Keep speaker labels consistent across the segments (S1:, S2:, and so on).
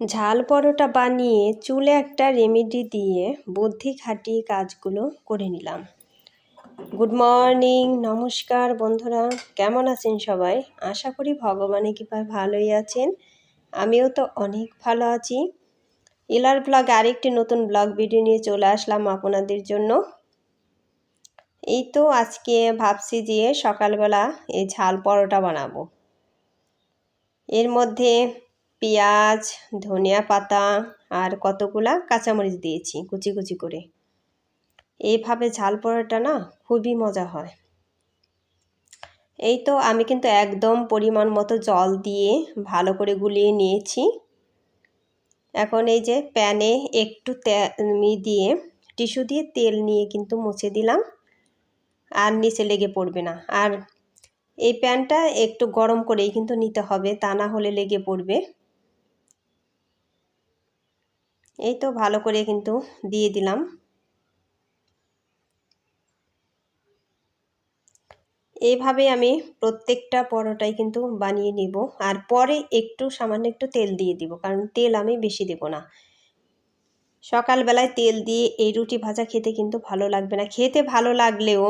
S1: ঝাল পরোটা বানিয়ে চুলে একটা রেমেডি দিয়ে বুদ্ধি খাটিয়ে কাজগুলো করে নিলাম। গুড মর্নিং নমস্কার বন্ধুরা, কেমন আছেন সবাই? আশা করি ভগবানে কৃপায় ভালোই আছেন। আমিও তো অনেক ভালো আছি। ইলার ব্লগ আরেকটি নতুন ব্লগ ভিডিও নিয়ে চলে আসলাম আপনাদের জন্য। এই তো আজকে ভাবছি যে সকালবেলা এই ঝাল পরোটা বানাবো। এর মধ্যে পেঁয়াজ, ধনিয়া পাতা আর কতগুলা কাঁচামরিচ দিয়েছি কুচি কুচি করে। এইভাবে ঝাল পরোটা না খুবই মজা হয়। এই তো আমি কিন্তু একদম পরিমাণ মতো জল দিয়ে ভালো করে গুলিয়ে নিয়েছি। এখন এই যে প্যানে একটু মি দিয়ে টিস্যু দিয়ে তেল নিয়ে কিন্তু মুছে দিলাম আর নিচে লেগে পড়বে না। আর এই প্যানটা একটু গরম করেই কিন্তু নিতে হবে, তা না হলে লেগে পড়বে। এই তো ভালো করে কিন্তু দিয়ে দিলাম। এইভাবে আমি প্রত্যেকটা পরোটাই কিন্তু বানিয়ে নিব আর পরে একটু সামান্য একটু তেল দিয়ে দিব, কারণ তেল আমি বেশি দেব না। সকালবেলায় তেল দিয়ে এই রুটি ভাজা খেতে কিন্তু ভালো লাগবে না। খেতে ভালো লাগলেও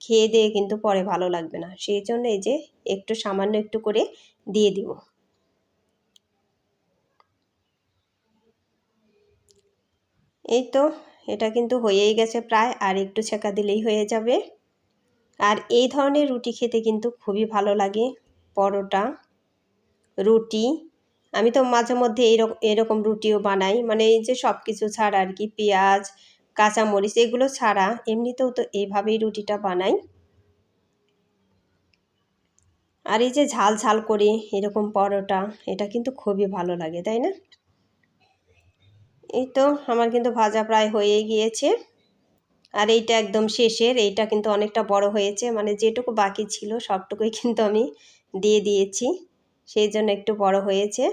S1: খেয়ে দিয়ে কিন্তু পরে ভালো লাগবে না। সেই জন্য এই যে একটু সামান্য একটু করে দিয়ে দিব। এই তো, এটা কিন্তু হয়েই গেছে প্রায়, আর একটু ছেঁকা দিলেই হয়ে যাবে। আর এই ধরনের রুটি খেতে কিন্তু খুবই ভালো লাগে, পরোটা, রুটি। আমি তো মাঝে মধ্যে এইরকম এরকম রুটিও বানাই মানে এই যে সব কিছু ছাড়া আর কি, পেঁয়াজ, কাঁচামরিচ, এগুলো ছাড়া এমনিতেও তো এইভাবেই রুটিটা বানাই। আর এই যে ঝাল ঝাল করে এরকম পরোটা, এটা কিন্তু খুবই ভালো লাগে, তাই না? এই তো আমার কিন্তু ভাজা প্রায় হয়ে গিয়েছে। আর এইটা একদম শেষের, এইটা কিন্তু অনেকটা বড় হয়েছে মানে যেটুকু বাকি ছিল সবটুকুই কিন্তু আমি দিয়ে দিয়েছি, সেই জন্য একটু বড় হয়েছে।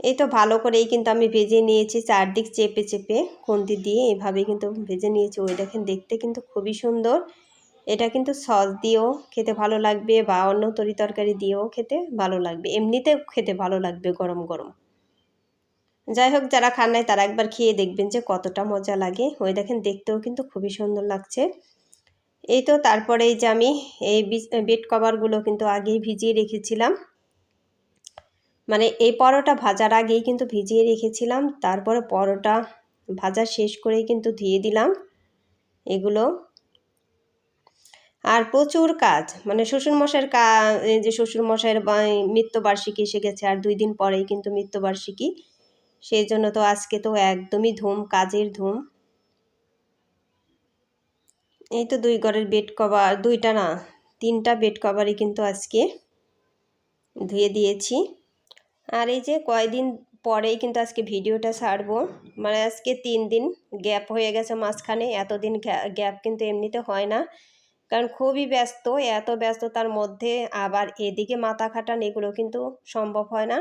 S1: এই তো ভালো করেই কিন্তু আমি ভেজে নিয়েছি, চারদিক চেপে চেপে খুন্তি দিয়ে এভাবে কিন্তু ভেজে নিয়েছি। ওই দেখেন দেখতে কিন্তু খুবই সুন্দর। এটা কিন্তু সস দিয়েও খেতে ভালো লাগবে বা অন্য তরি তরকারি দিয়েও খেতে ভালো লাগবে। এমনিতেও খেতে ভালো লাগবে গরম গরম। যাই হোক, যারা খান নাই তারা একবার খেয়ে দেখবেন যে কতটা মজা লাগে। ওই দেখেন দেখতেও কিন্তু খুবই সুন্দর লাগছে। এই তো তারপরে এই যে আমি এই বেড কভারগুলো কিন্তু আগেই ভিজিয়ে রেখেছিলাম। মানে এই পরোটা ভাজার আগেই কিন্তু ভিজিয়ে রেখেছিলাম। তারপরে পরোটা ভাজা শেষ করেই কিন্তু ধুয়ে দিলাম এগুলো। আর প্রচুর কাজ মানে শ্বশুরমশাইয়ের কা যে শ্বশুরমশাইয়ের মৃত্যুবার্ষিকী এসে গেছে, আর দুই দিন পরেই কিন্তু মৃত্যুবার্ষিকী। সেই জন্য তো আজকে তো একদমই ধুম, কাজের ধুম। এই তো দুই ঘরের বেড কভার দুইটা না, তিনটা বেড কভারই কিন্তু আজকে ধুয়ে দিয়েছি। আর এই যে কয়দিন পরেই কিন্তু আজকে ভিডিওটা ছাড়বো। মানে আজকে তিন দিন গ্যাপ হয়ে গেছে মাঝখানে, এতদিন গ্যাপ কিন্তু এমনিতে হয় না। কারণ খুবই ব্যস্ত, এত ব্যস্ততার মধ্যে আবার এদিকে মাথা খাটান এগুলো কিন্তু সম্ভব হয় না।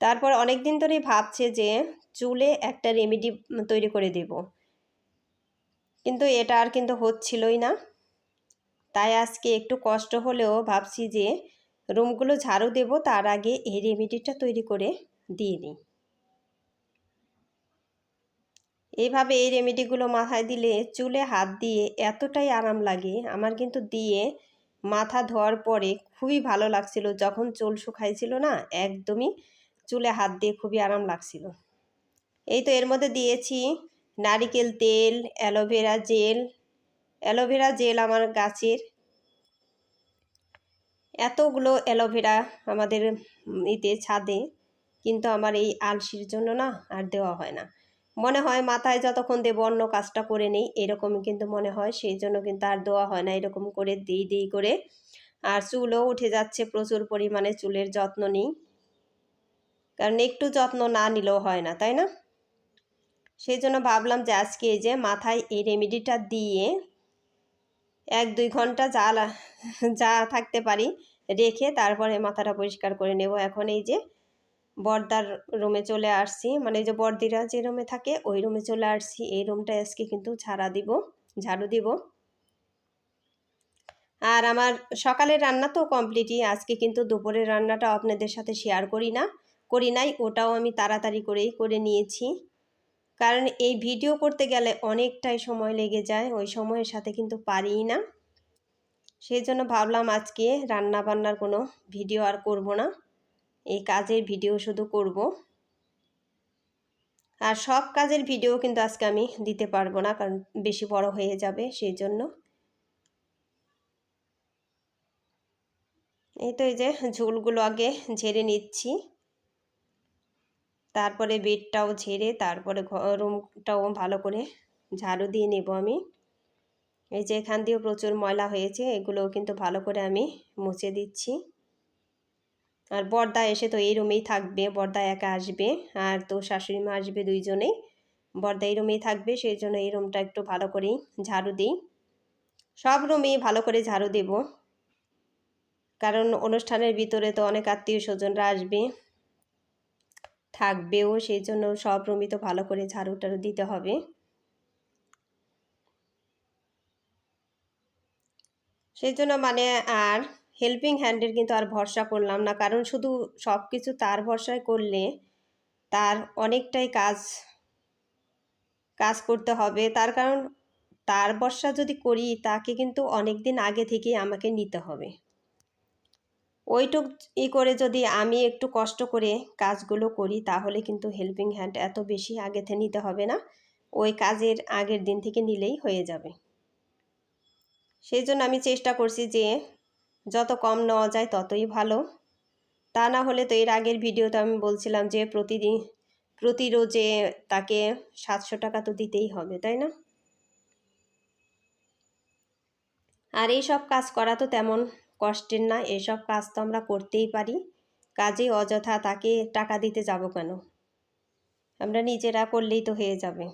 S1: তারপর অনেক দিন ধরেই ভাবছে যে চুলে একটা রেমেডি তৈরি করে দেব। কিন্তু এটা আর কিন্তু হচ্ছিলই না। তাই আজকে একটু কষ্ট হলেও ভাবছি যে রুমগুলো ঝাড়ু দেব, তার আগে এই রেমেডিটা তৈরি করে দিয়ে নিই এইভাবে এই রেমেডিগুলো মাথায় দিলে চুলে হাত দিয়ে এতটাই আরাম লাগে। আমার কিন্তু দিয়ে মাথা ধোয়ার পরে খুবই ভালো লাগছিল, যখন চুল শুকাইছিল না, একদমই চুলে হাত দিয়ে খুবই আরাম লাগছিল। এই তো এর মধ্যে দিয়েছি নারিকেল তেল, অ্যালোভেরা জেল। অ্যালোভেরা জেল আমার গাছের। এতগুলো অ্যালোভেরা আমাদের ইতে ছাদে, কিন্তু আমার এই আলসির জন্য না আর দেওয়া হয় না। মনে হয় মাথায় যতক্ষণ দেবো অন্য কাজটা করে নেই, এরকমই কিন্তু মনে হয়, সেই জন্য কিন্তু আর দেওয়া হয় না, এরকম করে দিই দিই করে। আর চুলও উঠে যাচ্ছে, প্রচুর পরিমাণে চুলের যত্ন নিই। কারণ একটু যত্ন না নিলেও হয় না, তাই না? সেই জন্য ভাবলাম যে আজকে এই যে মাথায় এই রেমেডিটা দিয়ে এক দুই ঘণ্টা যা যা থাকতে পারি রেখে তারপরে মাথাটা পরিষ্কার করে নেব। এখন এই যে বর্দার রুমে চলে আসছি মানে যে বর্দিরা যে রুমে থাকে ওই রুমে চলে আসছি। এই রুমটা আজকে কিন্তু ছাড়া দিব, ঝাড়ু দিব। আর আমার সকালের রান্না তো কমপ্লিটই আজকে কিন্তু দুপুরের রান্নাটা আপনাদের সাথে শেয়ার করি না। করি নাই, ওটাও আমি তাড়াতাড়ি করেই করে নিয়েছি। কারণ এই ভিডিও করতে গেলে অনেকটাই সময় লেগে যায়, ওই সময়ের সাথে কিন্তু পারিই না। সেই জন্য ভাবলাম আজকে রান্না বান্নার কোনো ভিডিও আর করব না, এই কাজের ভিডিও শুধু করব। আর সব কাজের ভিডিও কিন্তু আজকে আমি দিতে পারব না, কারণ বেশি বড় হয়ে যাবে সেই জন্য এই তো এই যে ঝোলগুলো আগে ঝেড়ে নিচ্ছি। তারপরে বেডটাও ঝেড়ে তারপরে রুমটাও ভালো করে ঝাড়ু দিয়ে নেব আমি। এই যে এখান দিয়েও প্রচুর ময়লা হয়েছে, এগুলোও কিন্তু ভালো করে আমি মুছে দিচ্ছি। আর বর্দা এসে তো এই রুমেই থাকবে, বর্দা একা আসবে, আর তো শাশুড়ি মা আসবে দুইজনেই। বর্দা এই রুমেই থাকবে, সেই জন্য এই রুমটা একটু ভালো করেই ঝাড়ু দিই। সব রুমেই ভালো করে ঝাড়ু দেব। কারণ অনুষ্ঠানের ভিতরে তো অনেক আত্মীয় স্বজনরা আসবে থাকবেও, সেই জন্য সব রুমই তো ভালো করে ঝাড়ু টাড়ু দিতে হবে। সেই জন্য মানে আর হেল্পিং হ্যান্ডের কিন্তু আর ভরসা করলাম না, কারণ শুধু সব কিছু তার ভরসায় করলে তার অনেকটাই কাজ কাজ করতে হবে। তার কারণ তার বর্ষা যদি করি, তাকে কিন্তু অনেক দিন আগে থেকেই আমাকে নিতে হবে। ওইটুক ই করে যদি আমি একটু কষ্ট করে কাজগুলো করি, তাহলে কিন্তু হেল্পিং হ্যান্ড এত বেশি আগে থেকে নিতে হবে না। ওই কাজের আগের দিন থেকে নিলেই হয়ে যাবে। সেই জন্য আমি চেষ্টা করছি যে, যত কম নেওয়া যায় ততই ভালো। তা না হলে তো এর আগের ভিডিওতে আমি বলছিলাম যে, প্রতিদিন প্রতি রোজে তাকে সাতশো টাকা তো দিতেই হবে, তাই না? আর এই সব কাজ করা তো তেমন কষ্টের না, এসব কাজ তো আমরা করতেই পারি। কাজে অযথা তাকে টাকা দিতে যাব কেন? আমরা নিজেরা করলেই তো হয়ে যাবে।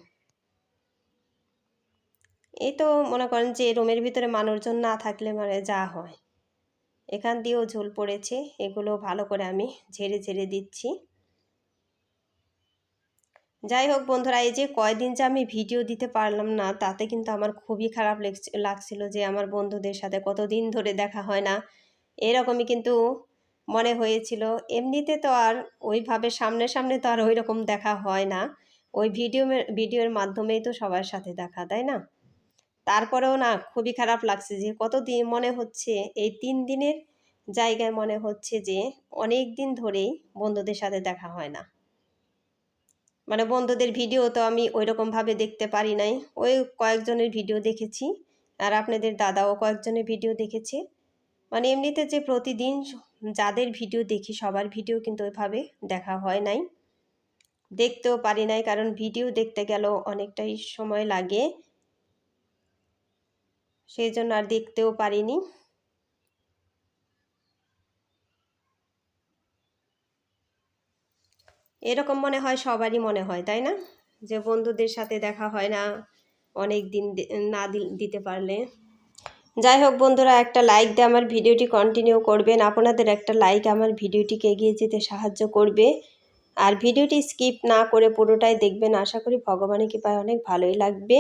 S1: এই তো মনে করেন যে রুমের ভিতরে মানুষজন না থাকলে মানে যা হয়। এখান দিয়েও ঝোল পড়েছে, এগুলো ভালো করে আমি ঝেড়ে ঝেড়ে দিচ্ছি। যাই হোক বন্ধুরা, এই যে কয়দিন যে আমি ভিডিও দিতে পারলাম না, তাতে কিন্তু আমার খুবই খারাপ লাগছিল যে আমার বন্ধুদের সাথে কতদিন ধরে দেখা হয় না, এরকমই কিন্তু মনে হয়েছিল। এমনিতে তো আর ওইভাবে সামনে সামনে তো আর ওই রকম দেখা হয় না, ওই ভিডিও ভিডিওর মাধ্যমেই তো সবার সাথে দেখা, তাই না? তারপরেও না খুবই খারাপ লাগছে যে কত দিন মনে হচ্ছে, এই তিন দিনের জায়গায় মনে হচ্ছে যে অনেক দিন ধরেই বন্ধুদের সাথে দেখা হয় না। মানে বন্ধুদের ভিডিও তো আমি ওই রকমভাবে দেখতে পারি নাই। ওই কয়েকজনের ভিডিও দেখেছি আর আপনাদের দাদাও কয়েকজনের ভিডিও দেখেছে। মানে এমনিতে যে প্রতিদিন যাদের ভিডিও দেখি সবার ভিডিও কিন্তু ওইভাবে দেখা হয় নাই। দেখতেও পারি নাই কারণ ভিডিও দেখতে গেলেও অনেকটাই সময় লাগে। সেই জন্য আর দেখতেও পারিনি। এরকম মনে হয় সবারই মনে হয়, তাই না? যে বন্ধুদের সাথে দেখা হয় না, অনেক দিন না দিতে পারলে। যাই হোক বন্ধুরা, একটা লাইক দিয়ে আমার ভিডিওটি কন্টিনিউ করবেন। আপনাদের একটা লাইক আমার ভিডিওটিকে এগিয়ে যেতে সাহায্য করবে। আর ভিডিওটি স্কিপ না করে পুরোটাই দেখবেন। আশা করি ভগবানের কৃপায় অনেক ভালোই লাগবে।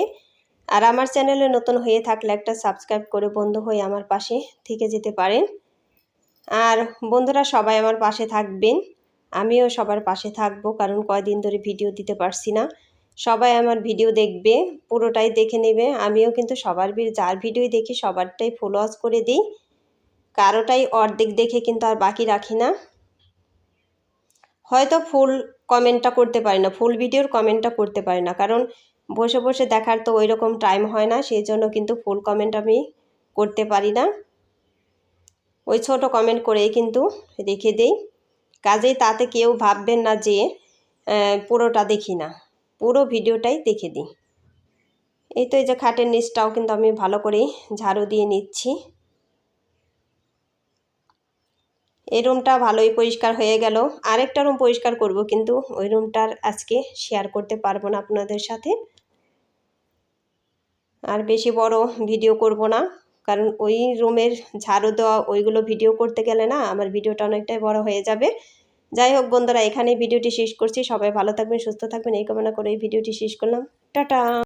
S1: আর আমার চ্যানেলে নতুন হয়ে থাকলে একটা সাবস্ক্রাইব করে বন্ধু হয়ে আমার পাশে থেকে যেতে পারেন। আর বন্ধুরা সবাই আমার পাশে থাকবেন। আমিও সবার পাশে থাকব, কারণ কয়দিন ধরে ভিডিও দিতে পারছি না। সবাই আমার ভিডিও দেখবে, পুরোটাই দেখে নেবে। আমিও কিন্তু সবার যার ভিডিও দেখি সবারটাই ফলোয়ার্স করে দিই। কারোটাই অর্ধেক দেখে কিন্তু আর বাকি রাখি না। হয়তো ফুল কমেন্টটা করতে পারি না ফুল ভিডিওর কমেন্টটা করতে পারি না, কারণ বসে বসে দেখার তো ওই রকম টাইম হয় না সেই জন্য কিন্তু ফুল কমেন্ট আমি করতে পারি না। ওই ছোট কমেন্ট করেই কিন্তু রেখে দেই। কাজেই তাতে কেউ ভাববেন না যে পুরোটা দেখি না। পুরো ভিডিওটাই দেখে দিই। এই তো এই যে খাটের নিচটাও কিন্তু আমি ভালো করেই ঝাড়ু দিয়ে নিচ্ছি। এই রুমটা ভালোই পরিষ্কার হয়ে গেল। আরেকটা রুম পরিষ্কার করব, কিন্তু ওই রুমটার আজকে শেয়ার করতে পারব না আপনাদের সাথে। আর বেশি বড় ভিডিও করব না। কারণ ওই রুমের ঝাড়ু দেওয়া, ওইগুলো ভিডিও করতে গেলে না আমার ভিডিওটা অনেকটাই বড় হয়ে যাবে। যাই হোক বন্ধুরা, এখানেই ভিডিওটি শেষ করছি। সবাই ভালো থাকবেন, সুস্থ থাকবেন। এই কামনা করে এই ভিডিওটি শেষ করলাম। টাটা!